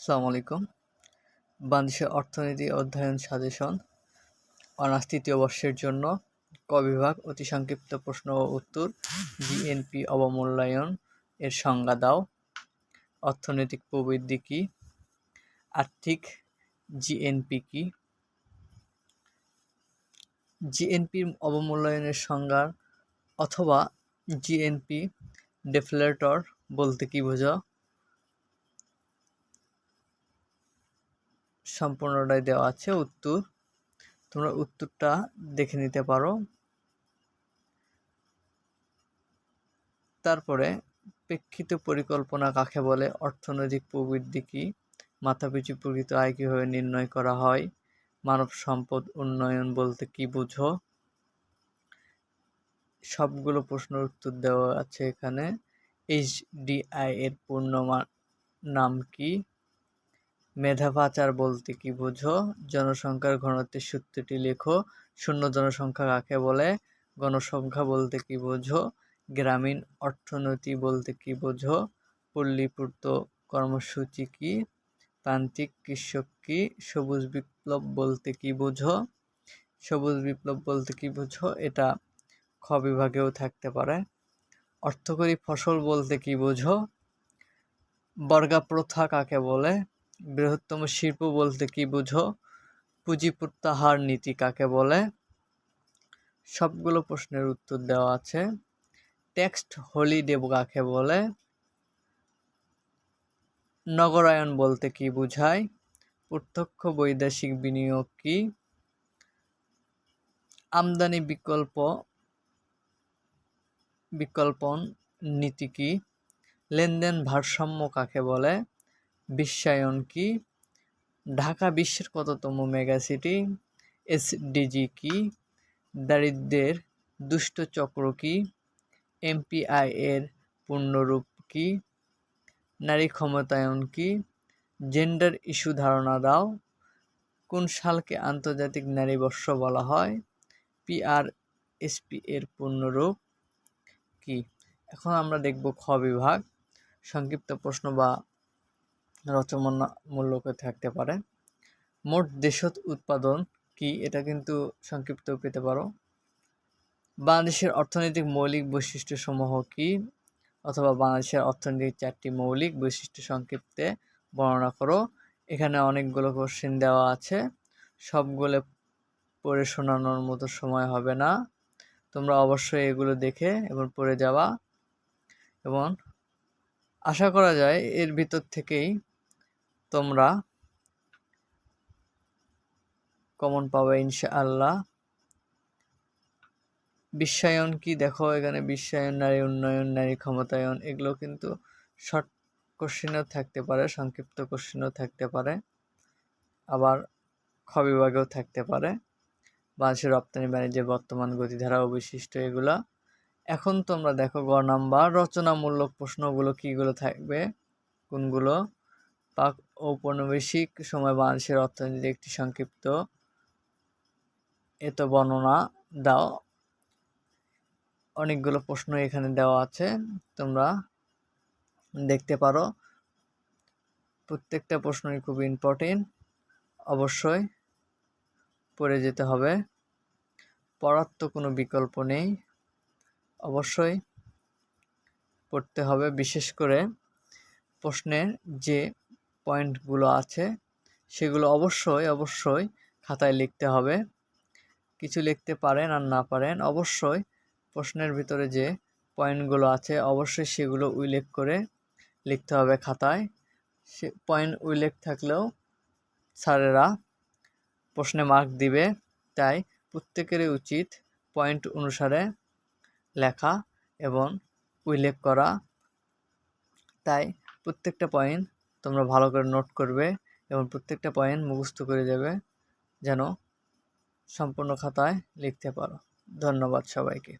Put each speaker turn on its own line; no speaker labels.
আলাইকুম। বাংলাদেশের অর্থনীতি অধ্যয়ন সাজেশন। অনার্স তৃতীয় বর্ষের জন্য ক বিভাগ? অতি সংক্ষিপ্ত প্রশ্ন ও উত্তর। জিএনপি অবমূল্যায়ন এর সংজ্ঞা দাও। অর্থনৈতিক প্রবৃদ্ধি কী? আর্থিক জিএনপি কি? জিএনপির অবমূল্যায়নের সংজ্ঞা অথবা জিএনপি ডেফলেটর বলতে কি বোঝা সম্পূর্ণটাই দেওয়া আছে, উত্তর। তোমরা উত্তরটা দেখে নিতে পারো। তারপরে, প্রেক্ষিত পরিকল্পনা কাকে বলে? অর্থনৈতিক প্রবৃদ্ধি কি? মাথাপিছু প্রকৃত আয় কীভাবে নির্ণয় করা হয়? মানব সম্পদ উন্নয়ন বলতে কি বুঝো? সবগুলো প্রশ্নের উত্তর দেওয়া আছে এখানে। এইচডিআই এর পূর্ণ নাম কি? মেধা পাচার বলতে কি বোঝো? জনসংখ্যার ঘনত্বের সূত্রটি লেখো। শূন্য জনসংখ্যা কাকে বলে? গণসংখ্যা বলতে কি বোঝো? গ্রামীণ অর্থনীতি বলতে কি বোঝো? পল্লীপূর্ত কর্মসূচি কি? প্রান্তিক কৃষক কি? সবুজ বিপ্লব বলতে কি বোঝো? সবুজ বিপ্লব বলতে কি বোঝো? এটা খ বিভাগেও থাকতে পারে। অর্থকরী ফসল বলতে কি বোঝো? বর্গা প্রথা কাকে বলে? বৃহত্তম শিল্প বলতে কি বুঝো? পুঁজি প্রত্যাহার নীতি কাকে বলে? সবগুলো প্রশ্নের উত্তর দেওয়া আছে। টেক্সট হলিডে কাকে বলে? নগরায়ন বলতে কি বোঝায়? প্রত্যক্ষ বৈদেশিক বিনিয়োগ কি? আমদানি বিকল্প, বিকল্পন নীতি কি? লেনদেন ভারসাম্য কাকে বলে? বিশ্বায়ন কি? ঢাকা বিশ্বের কততম সিটি? এসডিজি কি? দারিদ্রের দুষ্ট চক্র কি? এমপিআই এর পূর্ণরূপ কি? নারী ক্ষমতায়ন কি? জেন্ডার ইস্যু ধারণা দাও। কোন সালকে আন্তর্জাতিক নারী বর্ষ বলা হয়? পিআর এসপি এর পূর্ণরূপ কি? এখন আমরা দেখব খ বিভাগ। সংক্ষিপ্ত প্রশ্ন বা রচমনা মূল্যকে থাকতে পারে। মোট দেশত উৎপাদন কি এটা কিন্তু সংক্ষিপ্ত পেতে পারো। বাংলাদেশের অর্থনৈতিক মৌলিক বৈশিষ্ট্যসমূহ কি? অথবা বাংলাদেশের অর্থনৈতিক চারটি মৌলিক বৈশিষ্ট্য সংক্ষিপ্তে বর্ণনা করো। এখানে অনেকগুলো কোশ্চেন দেওয়া আছে। সবগুলো পড়ে শোনানোর মতো সময় হবে না। তোমরা অবশ্যই এগুলো দেখে এবং পড়ে যাওয়া এবং আশা করা যায় এর ভিতর থেকেই তোমরা কমন পাবে, ইনশাআল্লাহ। বিশ্বায়ন কি? দেখো, এখানে বিশ্বায়ন, নারী উন্নয়ন, নারী ক্ষমতায়ন, এগুলো কিন্তু শর্ট কোশ্চেনও থাকতে পারে, সংক্ষিপ্ত কোশ্চেনও থাকতে পারে, আবার খ বিভাগেও থাকতে পারে। বাংলাদেশের রপ্তানি বাণিজ্যের বর্তমান গতিধারা ও বৈশিষ্ট্য এগুলা। এখন তোমরা দেখো গ নাম্বার, রচনামূলক প্রশ্নগুলো কীগুলো থাকবে, কোনগুলো? পাক ঔপনিবেশিক সময় বাংলাদেশের অর্থনীতির একটি সংক্ষিপ্ত এত বর্ণনা দাও। অনেকগুলো প্রশ্ন এখানে দেওয়া আছে, তোমরা দেখতে পারো। প্রত্যেকটা প্রশ্নই খুব ইম্পর্টেন্ট অবশ্যই পড়ে যেতে হবে। পড়ার তো কোনো বিকল্প নেই, অবশ্যই পড়তে হবে। বিশেষ করে প্রশ্নের যে পয়েন্টগুলো আছে, সেগুলো অবশ্যই অবশ্যই খাতায় লিখতে হবে। কিছু লিখতে পারেন আর না পারেন, অবশ্যই প্রশ্নের ভিতরে যে পয়েন্টগুলো আছে, অবশ্যই সেগুলো উল্লেখ করে লিখতে হবে খাতায়। সে পয়েন্ট উল্লেখ থাকলেও স্যারেরা প্রশ্নে মার্ক দিবে, তাই প্রত্যেকেরই উচিত পয়েন্ট অনুসারে লেখা এবং উল্লেখ করা। তাই প্রত্যেকটা পয়েন্ট তোমরা ভালো করে নোট করবে এবং প্রত্যেকটা পয়েন্ট মুখস্থ করে যাবে যেন সম্পূর্ণ খাতায় লিখতে পারো। ধন্যবাদ সবাইকে।